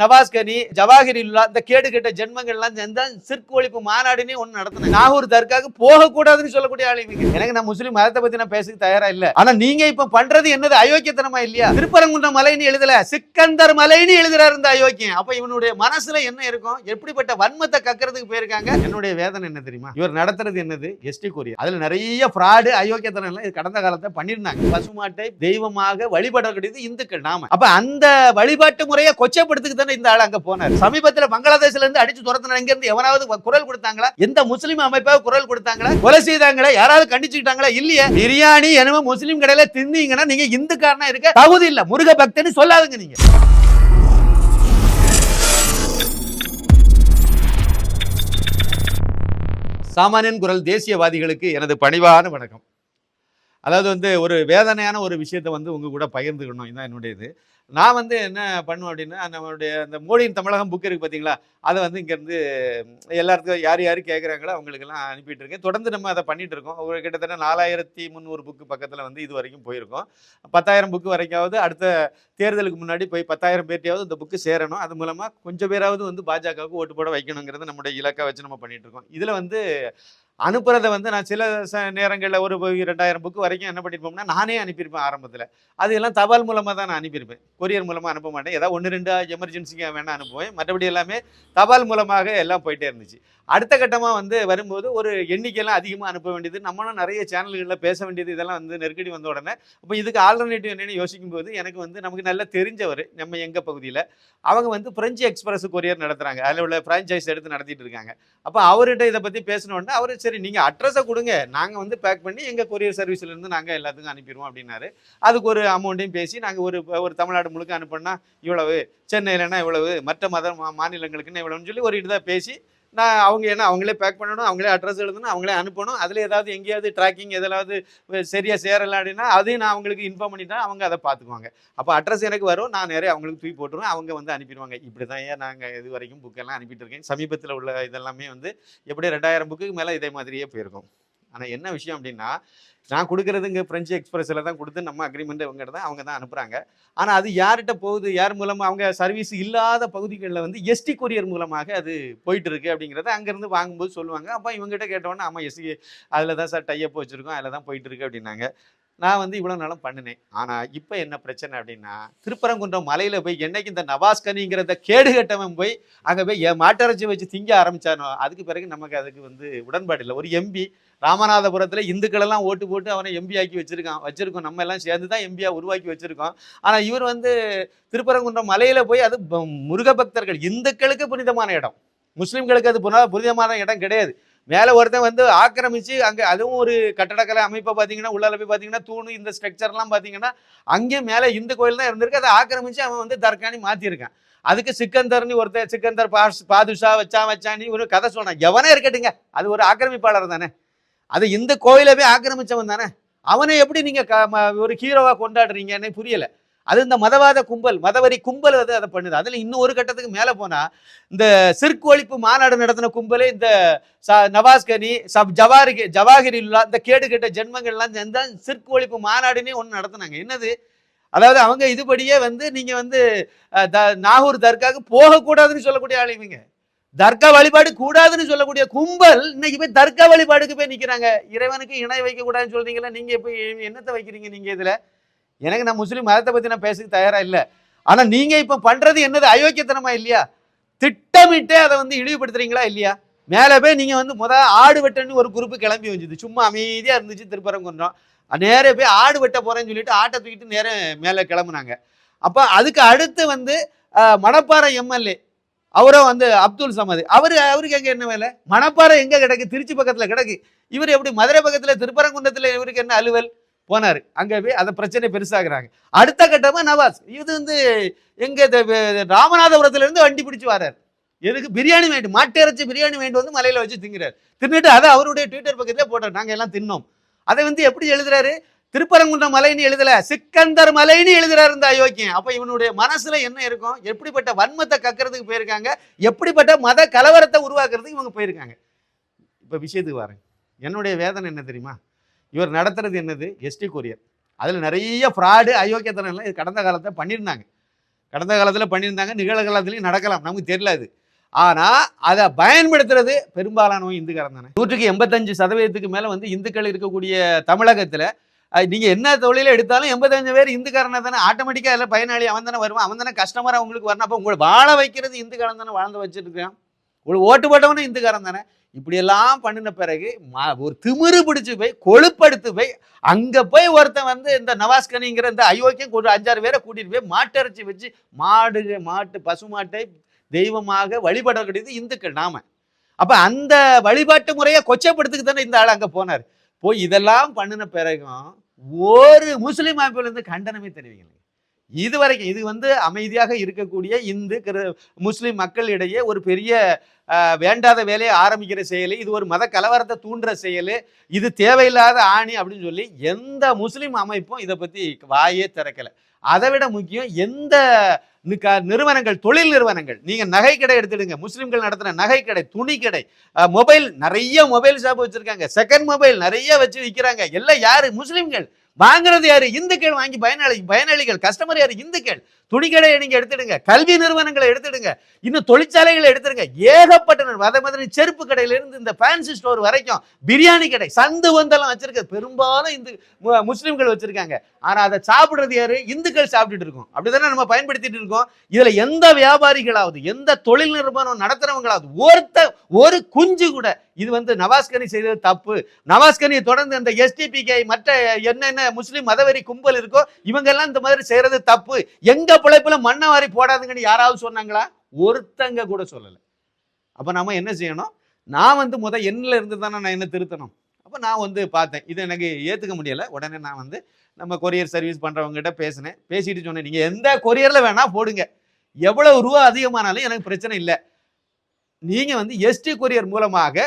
நவாஸ்கனி ஜவாஹிரில்லா இந்த கேடு கெட்ட ஜென்மங்கள்லாம் சேர்ந்தா சிற்கு ஒழிப்பு மாநாடுனே ஒண்ணு நடத்தினேன் நாகூர் தர்காக்கு போக கூடாதுன்னு சொல்லக்கூடிய ஆள் இவங்க. எனக்கு நான் முஸ்லீம் மதத்தை பத்தி நான் பேச தயாரா இல்ல. ஆனா நீங்க இப்ப பண்றது என்னது? அயோக்கியத்தனமா இல்லையா? திருப்பரங்குன்ற மலைன்னு எழுதல. சிக்கந்தர் மலைன்னு எழுதுறாரு இந்த அயோக்கியம் அப்ப இவனுடைய மனசுல என்ன இருக்கும்? எப்படிப்பட்ட வன்மத்தை கக்கறதுக்கு போயிருக்காங்க? என்னுடைய வேதனை என்ன தெரியுமா? இவர் நடத்துறது என்னது? எஸ்டி கொரியா அதுல நிறைய ஃப்ராடு அயோக்கியத்தனம் எல்லாம் இது கடந்த காலத்தை பண்ணிருந்தாங்க. பசுமாட்டை தெய்வமாக வழிபடக்கூடியது இந்துக்கள் நாம. அப்ப அந்த வழிபாட்டு முறையை கொச்சப்படுத்துக்கு தானே இந்த ஆள் அங்க போனார். சமீபத்துல பங்களாதேஷ்ல இருந்து அடிச்சு துரத்துன இங்க இருந்து எவனாவது குரல் கொடுத்தாங்களா? எந்த முஸ்லீம் அமைப்பாக குரல் கொடுத்தாங்களா? கொலை செய்தாங்களா? யாராவது கண்டிச்சுக்கிட்டாங்களா? இல்லையே. பிரியாணி என்னமோ முஸ்லீம் கடையில தின்னீங்கன்னா நீங்க இந்துக்காரனா இருக்க தகுதி இல்ல. முருக பக்தன்னு சொல்லாதுங்க நீங்க. சாமானியன் குரல் தேசியவாதிகளுக்கு எனது பணிவான வணக்கம். அதாவது வந்து ஒரு வேதனையான ஒரு விஷயத்தை வந்து உங்க கூட பகிர்ந்துக்கணும். இதுதான் என்னுடையது. நான் வந்து என்ன பண்ணுவேன் அப்படின்னா நம்மளுடைய அந்த மோடியின் தமிழகம் புக் இருக்கு பார்த்தீங்களா அதை வந்து இங்கேருந்து எல்லாத்துக்கும் யார் யார் கேட்குறாங்களோ அவங்களுக்கெல்லாம் அனுப்பிட்டு இருக்கேன் தொடர்ந்து நம்ம அதை பண்ணிட்டு இருக்கோம். ஒரு கிட்டத்தட்ட நாலாயிரத்தி முந்நூறு புக்கு பக்கத்தில் வந்து இது வரைக்கும் போயிருக்கோம். பத்தாயிரம் புக்கு வரைக்காவது அடுத்த தேர்தலுக்கு முன்னாடி போய் பத்தாயிரம் பேர்ட்டையாவது இந்த புக்கு சேரணும். அது மூலமாக கொஞ்சம் பேராவது வந்து பாஜகவுக்கு ஓட்டு போட வைக்கணுங்கிறது நம்முடைய இலக்கை வச்சு நம்ம பண்ணிட்டு இருக்கோம். இதில் வந்து அனுப்புறதை வந்து நான் சில ச நேரங்களில் ஒரு ரெண்டாயிரம் புக்கு வரைக்கும் என்ன பண்ணியிருப்போம்னா நானே அனுப்பியிருப்பேன் ஆரம்பத்தில். அது எல்லாம் தபால் மூலமாக தான் நான் அனுப்பியிருப்பேன். கொரியர் மூலமாக அனுப்ப மாட்டேன். ஏதாவது ஒன்று ரெண்டு எமர்ஜென்சிக்காக வேணால் அனுப்புவேன். மற்றபடி எல்லாமே தபால் மூலமாக எல்லாம் போயிட்டே இருந்துச்சு. அடுத்த கட்டமாக வந்து வரும்போது ஒரு எண்ணிக்கையெல்லாம் அதிகமாக அனுப்ப வேண்டியது நம்மளும் நிறைய சேனல்களில் பேச வேண்டியது இதெல்லாம் வந்து நெருக்கடி வந்த உடனே அப்போ இதுக்கு ஆல்டர்னேட்டிவ் என்னன்னு யோசிக்கும் போது எனக்கு வந்து நமக்கு நல்லா தெரிஞ்சவர் நம்ம எங்கள் பகுதியில் அவங்க வந்து பிரெஞ்சு எக்ஸ்பிரஸ் கொரியர் நடத்துகிறாங்க அதில் உள்ள ஃப்ரான்ச்சைஸ் எடுத்து நடத்திட்டு இருக்காங்க. அப்போ அவர்கிட்ட இதை பற்றி பேசினோடனே அவர் சரி நீங்கள் அட்ரஸை கொடுங்க. நாங்கள் வந்து பேக் பண்ணி எங்கள் கொரியர் சர்வீஸ்லேருந்து நாங்கள் எல்லாத்துக்கும் அனுப்பிடுவோம் அப்படின்னாரு. அதுக்கு ஒரு அமௌண்ட்டையும் பேசி நாங்கள் ஒரு ஒரு தமிழ்நாடு முழுக்க அனுப்பினா இவ்வளவு சென்னையிலனா இவ்வளவு மற்ற மத மா- மாநிலங்களுக்குன்னு இவ்வளவுன்னு சொல்லி ஒரு இதாக பேசி நான் அவங்க என்ன அவங்களே பேக் பண்ணணும் அவங்களே அட்ரஸ் எழுதணும் அவங்களே அனுப்பணும். அதில் ஏதாவது எங்கேயாவது ட்ராக்கிங் எதாவது சரியாக சேரலை அப்படின்னா அதையும் நான் அவங்களுக்கு இன்ஃபார்ம் பண்ணிட்டேன் அவங்க அதை பார்த்துக்குவாங்க. அப்போ அட்ரஸ் எனக்கு வரும் நான் நிறைய அவங்களுக்கு தூக்கி போட்டுருவேன் அவங்க வந்து அனுப்பிடுவாங்க. இப்படி தான் ஏன் நாங்கள் இது வரைக்கும் புக்கெல்லாம் அனுப்பிட்டு இருக்கேன். சமீபத்தில் உள்ள இதெல்லாமே வந்து எப்படி ரெண்டாயிரம் புக்குக்கு மேலே இதே மாதிரியே போயிருக்கோம். ஆனால் என்ன விஷயம் அப்படின்னா நான் கொடுக்குறது இங்கே ஃப்ரெஞ்சு எக்ஸ்பிரஸில் தான் கொடுத்து நம்ம அக்ரிமெண்ட் இவங்க தான் அவங்க தான் அனுப்புகிறாங்க ஆனால் அது யார்கிட்ட போகுது யார் மூலமாக அவங்க சர்வீஸ் இல்லாத பகுதிகளில் வந்து எஸ்டி கொரியர் மூலமாக அது போயிட்டு இருக்கு அப்படிங்கிறத அங்கேருந்து வாங்கும்போது சொல்லுவாங்க. அப்போ இவங்ககிட்ட கேட்டோன்னே ஆமாம் எஸ்டி அதில் தான் சார் டையப் வச்சுருக்கோம் அதில் தான் போயிட்டு இருக்கு அப்படின்னாங்க. நான் வந்து இவ்வளோ நாளும் பண்ணினேன். ஆனால் இப்போ என்ன பிரச்சனை அப்படின்னா திருப்பரங்குன்றம் மலையில் போய் என்னைக்கு இந்த நவாஸ்கனிங்கிறத கேடு கட்டவன் போய் அங்கே போய் என் மாட்டரைச்சி வச்சு திங்க ஆரம்பிச்சானோ அதுக்கு பிறகு நமக்கு அதுக்கு வந்து உடன்பாடு இல்லை. ஒரு எம்பி ராமநாதபுரத்தில் இந்துக்களெல்லாம் ஓட்டு போட்டு அவனை எம்பி ஆக்கி வச்சிருக்கான் வச்சிருக்கோம். நம்ம எல்லாம் சேர்ந்து தான் எம்பியா உருவாக்கி வச்சிருக்கோம். ஆனால் இவர் வந்து திருப்பரங்குன்றம் மலையில் போய் அது முருக பக்தர்கள் இந்துக்களுக்கு புனிதமான இடம். முஸ்லிம்களுக்கு அது புனிதமான இடம் கிடையாது. மேலே ஒருத்தன் வந்து ஆக்கிரமிச்சு அங்கே அதுவும் ஒரு கட்டடக்கலை அமைப்பை பார்த்தீங்கன்னா உள்ளால போய் பார்த்தீங்கன்னா தூணு இந்த ஸ்ட்ரக்சர்லாம் பார்த்தீங்கன்னா அங்கேயும் மேலே இந்து கோயில் தான் இருந்திருக்கு. அதை ஆக்கிரமிச்சு அவன் வந்து தர்கானி மாற்றிருக்கான் அதுக்கு சிக்கந்தர்னு ஒருத்தன் சிக்கந்தர் பாஷ் பாதுஷா வச்சா வச்சானி ஒரு கதை சொன்னான் எவனே இருக்கட்டுங்க அது ஒரு ஆக்கிரமிப்பாளர் தானே. அது இந்த கோயிலை போய் ஆக்கிரமிச்சவன் தானே. அவனை எப்படி நீங்கள் க- ம- ஒரு ஹீரோவாக கொண்டாடுறீங்கன்னு புரியலை. அது இந்த மதவாத கும்பல் மதவரி கும்பல் அது அதை பண்ணுது. அதில் இன்னும் ஒரு கட்டத்துக்கு மேலே போனால் இந்த சிற்கு ஒழிப்பு மாநாடு நடத்தின கும்பலே இந்த ச- நவாஸ்கனி சப் ஜவாரி ஜவாஹிரில்லா இந்த கேடு கெட்ட ஜென்மங்கள்லாம் சேர்ந்தா சிற்கு ஒழிப்பு மாநாடுன்னே ஒன்று நடத்துனாங்க. என்னது? அதாவது அவங்க இதுபடியே வந்து நீங்கள் வந்து த- நாகூர் தர்காக்கு போகக்கூடாதுன்னு சொல்லக்கூடிய ஆள் இவங்க. தர்கா வழிபாடு கூடாதுன்னு சொல்லக்கூடிய கும்பல் இன்னைக்கு போய் தர்கா வழிபாடுக்கு போய் நிற்கிறாங்க இறைவனுக்கு இணை வைக்க கூடாதுன்னு சொல்றீங்களா? நீங்கள் இப்போ என்னத்தை வைக்கிறீங்க நீங்கள் இதில்? எனக்கு நான் முஸ்லீம் மதத்தை பற்றி நான் பேச தயாராக இல்லை. ஆனால் நீங்கள் இப்போ பண்ணுறது என்னது? அயோக்கியத்தனமா இல்லையா? திட்டமிட்டே அதை வந்து இழிவுபடுத்துறீங்களா இல்லையா? மேலே போய் நீங்கள் வந்து முதல் ஆடு வெட்டன்னு ஒரு குரூப்பு கிளம்பி வந்துச்சு சும்மா அமைதியாக இருந்துச்சு திருப்பரங்குன்றம் நேரே போய் ஆடு வெட்ட போகிறேன்னு சொல்லிட்டு ஆட்டை தூக்கிட்டு நேரே மேலே கிளம்புனாங்க. அப்போ அதுக்கு அடுத்து வந்து மணப்பாறை எம்எல்ஏ அவரோ வந்து அப்துல் சமது. அவர் அவருக்கு எங்கே என்ன வேலை? மணப்பாறை எங்கே கிடக்கு? திருச்சி பக்கத்தில் கிடக்கு. இவர் எப்படி மதுரை பக்கத்தில் திருப்பரங்குன்றத்தில் இவருக்கு என்ன அலுவல்? போனார். அங்கே போய் அதை பிரச்சனை பெருசாகிறாங்க அடுத்த கட்டமாக நவாஸ் இது வந்து எங்கே இந்த வண்டி பிடிச்சி வரார். எதுக்கு? பிரியாணி வேண்டு மாட்டு பிரியாணி வேண்டு வந்து மலையில் வச்சு திங்கிறார். தின்னுட்டு அதை அவருடைய ட்விட்டர் பக்கத்திலே போட்டார். நாங்கள் எல்லாம் தின்னோம். அதை வந்து எப்படி எழுதுறாரு? திருப்பரங்குன்றம் மலைன்னு எழுதல சிக்கந்தர் மலைன்னு எழுதுறாரு இந்த அயோக்கியம் அப்போ இவனுடைய மனசுல என்ன இருக்கும்? எப்படிப்பட்ட வன்மத்தை கக்கிறதுக்கு போயிருக்காங்க? எப்படிப்பட்ட மத கலவரத்தை உருவாக்குறதுக்கு இவங்க போயிருக்காங்க? இப்போ விஷயத்துக்கு வரேன். என்னுடைய வேதனை என்ன தெரியுமா? இவர் நடத்துறது என்னது? ST courier. அதில் நிறைய ஃப்ராடு அயோக்கியத்தனம்லாம் இது கடந்த காலத்தில் பண்ணியிருந்தாங்க. கடந்த காலத்தில் பண்ணியிருந்தாங்க நிகழ்காலத்துலேயும் நடக்கலாம். நமக்கு தெரியல அது. ஆனால் அதை பயன்படுத்துறது பெரும்பாலானவங்க இந்துக்காரன் தானே. நூற்றுக்கு எண்பத்தஞ்சு சதவீதத்துக்கு மேலே வந்து இந்துக்கள் இருக்கக்கூடிய தமிழகத்தில் நீங்கள் என்ன தொழிலை எடுத்தாலும் எண்பத்தஞ்சு பேர் இந்துக்காரனை தானே. ஆட்டோமேட்டிக்காக எல்லாம் பயனாளி அவன் தானே வருவான். அவன் தானே கஸ்டமராக அவங்களுக்கு வரணும். அப்போ உங்களை வாழ வைக்கிறது இந்துக்காரன் தானே வாழ்ந்து வச்சுருக்கான் உங்களுக்கு ஓட்டு போட்டவனும் இந்துக்காரன் தானே. இப்படியெல்லாம் பண்ணின பிறகு மா- ஒரு திமிரு பிடிச்சி போய் கொழுப்படுத்து போய் அங்கே போய் ஒருத்தன் வந்து இந்த நவாஸ்கனிங்கிற இந்த அயோக்கியம் ஒரு அஞ்சாறு பேரை கூட்டிகிட்டு போய் மாட்டிறைச்சி வச்சு மாடு மாட்டு பசுமாட்டை தெய்வமாக வழிபடக்கூடியது இந்துக்கள் நாம. அப்போ அந்த வழிபாட்டு முறையை கொச்சைப்படுத்துக்கு தானே இந்த ஆள் அங்கே போனார். போய் இதெல்லாம் பண்ணின பிறகும் ஒரு முஸ்லீம் அமைப்புலேருந்து கண்டனமே தெரிவிக்கலை இது வரைக்கும் இது வந்து அமைதியாக இருக்கக்கூடிய இந்து கிற முஸ்லீம் மக்களிடையே ஒரு பெரிய வேண்டாத வேலையை ஆரம்பிக்கிற செயல் இது ஒரு மத கலவரத்தை தூண்டுற செயல் இது தேவையில்லாத ஆணி அப்படின்னு சொல்லி எந்த முஸ்லீம் அமைப்பும் இதை பற்றி வாயே திறக்கல. அதை விட முக்கியம் எந்த நிறுவனங்கள் தொழில் நிறுவனங்கள். நீங்க நகை கடை எடுத்துடுங்க. முஸ்லிம்கள் நடத்துகிற நகை கடை துணி கடை மொபைல் நிறைய மொபைல் ஷாப் வச்சிருக்காங்க. செகண்ட் மொபைல் நிறைய வச்சு விற்கிறாங்க எல்லாம் யாரு? முஸ்லிம்கள். வாங்குறது யாரு? இந்துக்கள் வாங்கி பயனாளி பயனாளிகள் கஸ்டமர் யாரு? இந்துக்கள். துணிக்கடையை நீங்க எடுத்துடுங்க. கல்வி நிறுவனங்களை எடுத்துடுங்க. இன்னும் தொழிற்சாலைகளை எடுத்துடுங்க. ஏகப்பட்ட மத அதே மாதிரி செருப்பு கடையிலிருந்து இந்த ஃபேன்சி ஸ்டோர் வரைக்கும் பிரியாணி கடை சந்து வந்தெல்லாம் வச்சிருக்க பெரும்பாலும் இந்து முஸ்லீம்கள் முஸ்லிம்கள் வச்சிருக்காங்க. ஆனா அதை சாப்பிடுறது யாரு? இந்துக்கள் சாப்பிட்டுட்டு இருக்கோம். அப்படிதானே நம்ம பயன்படுத்திட்டு இருக்கோம்? இதுல எந்த வியாபாரிகளாவது எந்த தொழில் நிறுவனம் நடத்துறவங்களாவது ஒருத்த ஒரு குஞ்சு கூட இது வந்து நவாஸ்கனி செய்தது தப்பு. நவாஸ்கனி தொடர்ந்து இந்த எஸ்டிபிகே மற்ற என்னென்ன முஸ்லீம் மதவெறி கும்பல் இருக்கோ இவங்க எல்லாம் இந்த மாதிரி செய்யறது தப்பு. எங்க பிழைப்புல மண்ணை வாரி போடாதுங்கன்னு யாராவது சொன்னாங்களா? ஒருத்தங்க கூட சொல்லலை. அப்ப நாம என்ன செய்யணும்? நான் வந்து முத எண்ணில் இருந்து தானே நான் என்ன திருத்தணும்? அப்போ நான் வந்து பார்த்தேன். இது எனக்கு ஏற்றுக்க முடியலை. உடனே நான் வந்து நம்ம கொரியர் சர்வீஸ் பண்ணுறவங்ககிட்ட பேசினேன். பேசிட்டு சொன்னேன் நீங்கள் எந்த கொரியரில் வேணால் போடுங்க. எவ்வளோ ரூபா அதிகமானாலும் எனக்கு பிரச்சனை இல்லை. நீங்கள் வந்து எஸ்டி கொரியர் மூலமாக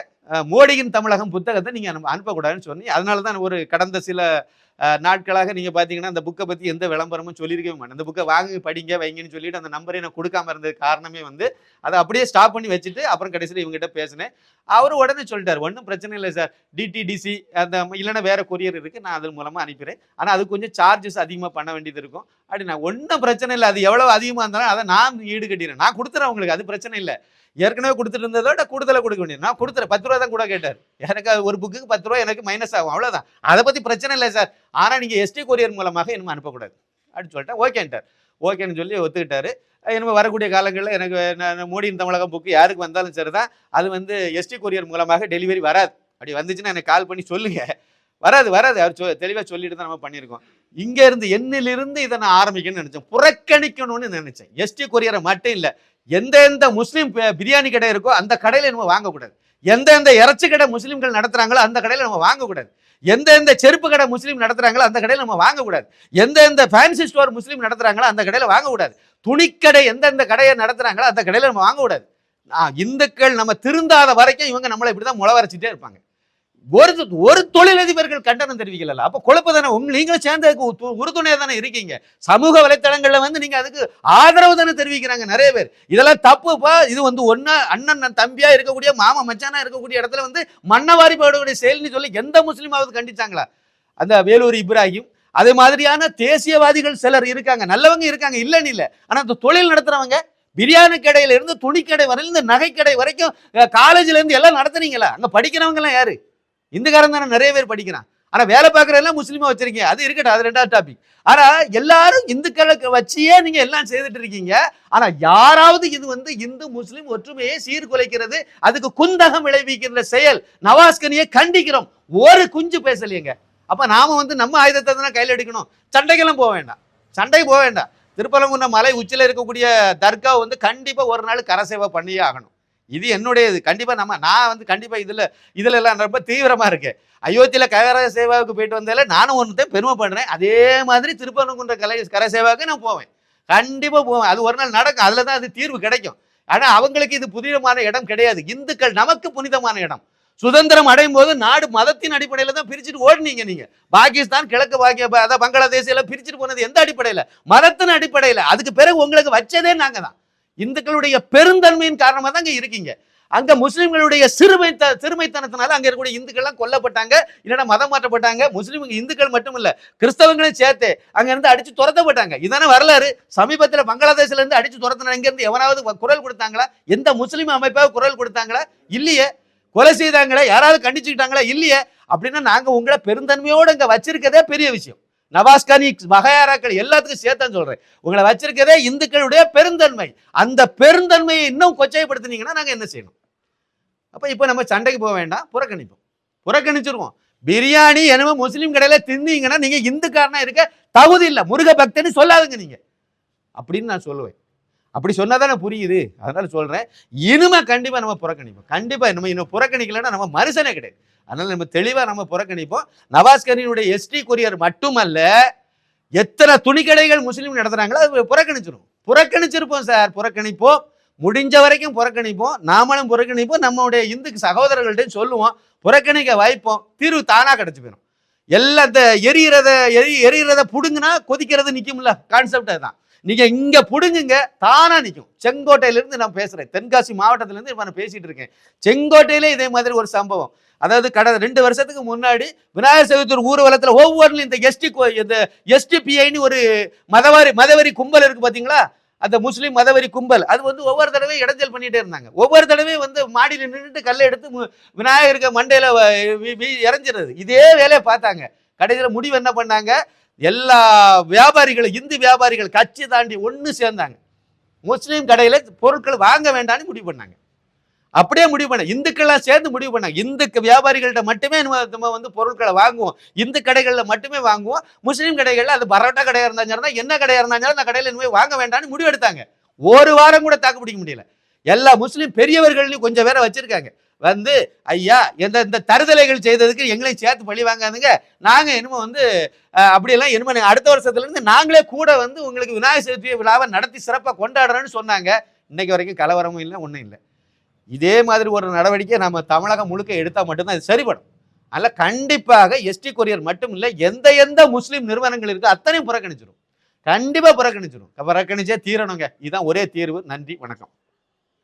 மோடியின் தமிழகம் புத்தகத்தை நீங்கள் அனுப்ப அனுப்பக்கூடாதுன்னு சொன்னி. அதனால தான் ஒரு கடந்த சில நாட்களாக நீங்கள் பார்த்தீங்கன்னா அந்த புக்கை பற்றி எந்த விளம்பரமும் சொல்லியிருக்கவே மாட்டேன். அந்த புக்கை வாங்கி படிங்க வைங்கன்னு சொல்லிட்டு அந்த நம்பரை நான் கொடுக்காம இருந்தது காரணமே வந்து அதை அப்படியே ஸ்டாப் பண்ணி வச்சுட்டு அப்புறம் கடைசியில் இவங்ககிட்ட பேசினேன். அவர் உடனே சொல்லிட்டார் ஒன்றும் பிரச்சனை இல்லை சார். டிடிடிசி அந்த இல்லைன்னா வேற கொரியர் இருக்குது நான் அதன் மூலமாக அனுப்பிடுறேன். ஆனால் அது கொஞ்சம் சார்ஜஸ் அதிகமாக பண்ண வேண்டியது இருக்கும். அப்படி நான் ஒன்றும் பிரச்சனை இல்லை. அது எவ்வளோ அதிகமாக இருந்தாலும் அதை நான் ஈடு கட்டிடுறேன். நான் கொடுத்துறேன் உங்களுக்கு. அது பிரச்சனை இல்லை. ஏற்கனவே கொடுத்துட்டு இருந்ததோட கூடுதலாக கொடுக்க வேண்டியது. நான் கொடுத்துறேன். பத்து ரூபா தான் கூட கேட்டார். எனக்கு ஒரு புக்குக்கு பத்து ரூபா எனக்கு மைனஸ் ஆகும். அவ்வளோதான் அதை பற்றி பிரச்சனை இல்லை சார். ஆனால் நீங்கள் எஸ்டி கொரியர் மூலமாக இன்னும் அனுப்பக்கூடாது. அப்படின்னு சொல்லிட்டேன். ஓகேன்ட்டார் ஓகேன்னு சொல்லி ஒத்துக்கிட்டாரு. இனிமேல் வரக்கூடிய காலங்களில் எனக்கு நான் மோடியின் தமிழகம் புக்கு யாருக்கு வந்தாலும் சரி தான் அது வந்து எஸ்டி கொரியர் மூலமாக டெலிவரி வராது. அப்படி வந்துச்சுன்னா எனக்கு கால் பண்ணி சொல்லுங்கள் வராது வராது. அவர் சொ தெளிவாக சொல்லிட்டு தான் நம்ம பண்ணியிருக்கோம். இங்கேருந்து என்னிலிருந்து இதை நான் ஆரம்பிக்கணும்னு நினச்சேன். புறக்கணிக்கணும்னு நினச்சேன். எஸ்டி கொரியரை மட்டும் இல்லை. எந்தெந்த முஸ்லீம் பிரியாணி கடை இருக்கோ அந்த கடையில் நம்ம வாங்கக்கூடாது. எந்தெந்த எந்த இறைச்சி கடை முஸ்லீம்கள் நடத்துறாங்களோ அந்த கடையில் நம்ம வாங்கக்கூடாது. எந்தெந்த செருப்பு கடை முஸ்லீம் நடத்துறாங்களோ அந்த கடையில் நம்ம வாங்கக்கூடாது. எந்தெந்த ஃபேன்சி ஸ்டோர் முஸ்லீம் நடத்துறாங்களோ அந்த கடையில் வாங்கக்கூடாது. துணிக்கடை எந்தெந்த கடையை நடத்துறாங்களோ அந்த கடையில் நம்ம வாங்கக்கூடாது. இந்துக்கள் நம்ம திருந்தாத வரைக்கும் இவங்க நம்மளை இப்படி தான் முளை வரைச்சிட்டே இருப்பாங்க. ஒரு ஒரு தொழிலதிபர்கள் கண்டனம் தெரிவிக்கல அப்ப குழப்பம் தானே? உங்க நீங்களும் சேர்ந்ததுக்கு உறுதுணையாக உறுதுணையா தானே இருக்கீங்க. சமூக வலைத்தளங்கள்ல வந்து நீங்க அதுக்கு ஆதரவு தானே தெரிவிக்கிறாங்க நிறைய பேர். இதெல்லாம் தப்புப்பா இது வந்து ஒன்னா அண்ணன் தம்பியாக தம்பியா இருக்கக்கூடிய மாமா மச்சானா இருக்கக்கூடிய இடத்துல வந்து மன்னவாரி போடக்கூடிய செயல்னு சொல்லி எந்த முஸ்லீமாவது கண்டிச்சாங்களா? அந்த வேலூர் இப்ராஹிம். அதே மாதிரியான தேசியவாதிகள் சிலர் இருக்காங்க. நல்லவங்க இருக்காங்க. இல்லைன்னு இல்லை. ஆனா அந்த தொழில் நடத்துறவங்க பிரியாணி கடையில இருந்து துணிக்கடை வரையில இருந்து நகைக்கடை வரைக்கும் காலேஜ்ல இருந்து எல்லாம் நடத்துனீங்களா? அங்க படிக்கிறவங்க எல்லாம் யாரு? இந்துக்காரன் தானே நிறைய பேர் படிக்கிறான். ஆனா வேலை பார்க்குற எல்லாம் முஸ்லீமா வச்சிருக்கீங்க. அது இருக்கட்டும் அது ரெண்டாவது டாபிக் ஆனா எல்லாரும் இந்துக்களுக்கு வச்சியே நீங்க எல்லாம் செய்துட்டு இருக்கீங்க. ஆனா யாராவது இது வந்து இந்து முஸ்லீம் ஒற்றுமையை சீர்குலைக்கிறது அதுக்கு குந்தகம் விளைவிக்கிற செயல் நவாஸ்கனியை கண்டிக்கிறோம். ஒரு குஞ்சு பேசலையேங்க. அப்ப நாம வந்து நம்ம ஆயுதத்தை தானே கையில் எடுக்கணும். சண்டைக்கெல்லாம் போக வேண்டாம். சண்டைக்கு போக வேண்டாம். திருப்பலங்குன்றம் மலை உச்சியில் இருக்கக்கூடிய தர்கா வந்து கண்டிப்பா ஒரு நாள் கரசேவை பண்ணியே ஆகணும். இது என்னுடைய இது கண்டிப்பாக நம்ம நான் வந்து கண்டிப்பாக இதில் இதில் எல்லாம் ரொம்ப தீவிரமாக இருக்கேன். அயோத்தியில் கர சேவாவுக்கு போயிட்டு வந்தால நானும் ஒன்று பெருமைப்படுறேன் அதே மாதிரி திருப்பரங்குன்ற கலை கரை சேவாவுக்கு நான் போவேன். கண்டிப்பாக போவேன். அது ஒரு நாள் நடக்கும். அதில் தான் அது தீர்வு கிடைக்கும். ஆனால் அவங்களுக்கு இது புனிதமான இடம் கிடையாது. இந்துக்கள் நமக்கு புனிதமான இடம். சுதந்திரம் அடையும் போது நாடு மதத்தின் அடிப்படையில் தான் பிரிச்சுட்டு ஓடினீங்க நீங்க. பாகிஸ்தான் கிழக்கு பாக்கிய அதான் பங்களாதேஷ் எல்லாம் பிரிச்சுட்டு போனது எந்த அடிப்படையில்? மதத்தின் அடிப்படையில். அதுக்கு பிறகு உங்களுக்கு வச்சதே நாங்கள் தான். இந்துக்களுடைய பெருந்தன்மையின் காரணமாக தான் அங்கே இருக்கீங்க. அங்க முஸ்லிம்களுடைய சிறுமை சிறுமைத்தனத்தினால அங்க இருக்கக்கூடிய இந்துக்கள்லாம் கொல்லப்பட்டாங்க இல்லைன்னா மதம் மாற்றப்பட்டாங்க. முஸ்லீம் இந்துக்கள் மட்டும் இல்ல கிறிஸ்தவங்களும் சேர்த்து அங்க இருந்து அடிச்சு துரத்தப்பட்டாங்க இதான வரலாறு. சமீபத்துல பங்களாதேஷ்ல இருந்து அடிச்சு துரத்தின இங்க இருந்து எவனாவது குரல் கொடுத்தாங்களா? எந்த முஸ்லீம் அமைப்பாக குரல் கொடுத்தாங்களா? இல்லையே. கொலை செய்தாங்களா? யாராவது கண்டிச்சுக்கிட்டாங்களா? இல்லையே. அப்படின்னா நாங்க உங்களை பெருந்தன்மையோடு இங்க வச்சிருக்கதே பெரிய விஷயம். நவாஸ்கானி மகையாராக்கள் எல்லாத்துக்கும் சேர்த்தான் சொல்கிறேன் உங்களை வச்சிருக்கதே இந்துக்களுடைய பெருந்தன்மை. அந்த பெருந்தன்மையை இன்னும் கொச்சைப்படுத்தினீங்கன்னா நாங்கள் என்ன செய்யணும்? அப்போ இப்போ நம்ம சண்டைக்கு போக வேண்டாம் புறக்கணிப்போம். புறக்கணிச்சிருவோம். பிரியாணி என்னமோ முஸ்லீம் கடையில் தின்னீங்கன்னா நீங்கள் இந்துக்காரனா இருக்க தகுதி இல்லை. முருக பக்தன்னு சொல்லாதுங்க நீங்கள் அப்படின்னு நான் சொல்லுவேன். அப்படி சொன்னாதானே புரியுது. அதனால சொல்றேன். இனிமே கண்டிப்பா நம்ம புறக்கணிப்போம். கண்டிப்பா நம்ம இன்னும் புறக்கணிக்கலைன்னா நம்ம மனுஷனே கிடையாது. அதனால நம்ம தெளிவா நம்ம புறக்கணிப்போம். நவாஸ்கரினுடைய எஸ்டி கொரியர் மட்டுமல்ல எத்தனை துணிக்கடைகள் முஸ்லீம் நடத்துறாங்களோ அது புறக்கணிச்சிரும் புறக்கணிச்சிருப்போம் சார். புறக்கணிப்போம். முடிஞ்ச வரைக்கும் புறக்கணிப்போம். நாமளும் புறக்கணிப்போம். நம்மளுடைய இந்துக்கு சகோதரர்கள்ட்டையும் சொல்லுவோம். புறக்கணிக்க வாய்ப்போம். தீர்வு தானாக கிடச்சி போயிடும் எல்லாத்த இந்த எரியறத எரி எரியறத புடுங்கினா கொதிக்கிறது நிற்கும்ல கான்செப்ட் அதுதான். நீங்க இங்க புடுங்குங்க தானா நிற்கும் செங்கோட்டையிலிருந்து நான் பேசுறேன். தென்காசி மாவட்டத்திலிருந்து நான் பேசிட்டு இருக்கேன். செங்கோட்டையிலே இதே மாதிரி ஒரு சம்பவம். அதாவது கடந்த ரெண்டு வருஷத்துக்கு முன்னாடி விநாயகர் சதுர்த்தி ஊர்வலத்தில் ஒவ்வொரு இந்த எஸ்டி இந்த எஸ்டிபிஐன்னு ஒரு மதவாரி மதவரி கும்பல் இருக்கு பாத்தீங்களா? அந்த முஸ்லீம் மதவரி கும்பல். அது வந்து ஒவ்வொரு தடவையும் இடைஞ்சல் பண்ணிட்டே இருந்தாங்க. ஒவ்வொரு தடவையும் வந்து மாடியில் நின்றுட்டு கல்லை எடுத்து விநாயகருக்கு மண்டையில இறஞ்சிடுறது. இதே வேலையை பார்த்தாங்க. கடைசியில் முடிவு என்ன பண்ணாங்க? எல்லா வியாபாரிகளும் இந்து வியாபாரிகள் கட்சி தாண்டி ஒன்று சேர்ந்தாங்க. முஸ்லீம் கடையில் பொருட்கள் வாங்க வேண்டாம்னு முடிவு பண்ணாங்க. அப்படியே முடிவு பண்ண இந்துக்கள்லாம் சேர்ந்து முடிவு பண்ணாங்க. இந்துக்கு வியாபாரிகள்ட்ட மட்டுமே நம்ம நம்ம வந்து பொருட்களை வாங்குவோம். இந்து கடைகளில் மட்டுமே வாங்குவோம். முஸ்லீம் கடைகளில் அது பரோட்டா கடையாக இருந்தாலும் என்ன கடையாக இருந்தாலும் அந்த கடையில் இனிமேல் வாங்க வேண்டாம்னு முடிவு எடுத்தாங்க. ஒரு வாரம் கூட தாக்கு பிடிக்க முடியல. எல்லா முஸ்லீம் பெரியவர்கள்லையும் கொஞ்சம் பேரை வச்சிருக்காங்க. வந்து ஐயா எந்த இந்த தருதலைகள் செய்ததுக்கு எங்களையும் சேர்த்து பழி வாங்காதுங்க. நாங்கள் இனிமே வந்து அப்படியெல்லாம் என்னமோ அடுத்த வருஷத்துலேருந்து நாங்களே கூட வந்து உங்களுக்கு விநாயகர் சதுர்த்தி விழாவை நடத்தி சிறப்பாக கொண்டாடுறோன்னு சொன்னாங்க. இன்னைக்கு வரைக்கும் கலவரமும் இல்லை ஒன்றும் இல்லை. இதே மாதிரி ஒரு நடவடிக்கை நம்ம தமிழகம் முழுக்க எடுத்தால் மட்டும்தான் இது சரிபடும். அதனால் கண்டிப்பாக எஸ்டி கொரியர் மட்டும் இல்லை எந்த எந்த முஸ்லீம் நிறுவனங்கள் இருக்கோ அத்தனையும் புறக்கணிச்சிடும் கண்டிப்பாக புறக்கணிச்சிடும் புறக்கணிச்சே தீரணுங்க. இதுதான் ஒரே தீர்வு. நன்றி வணக்கம்.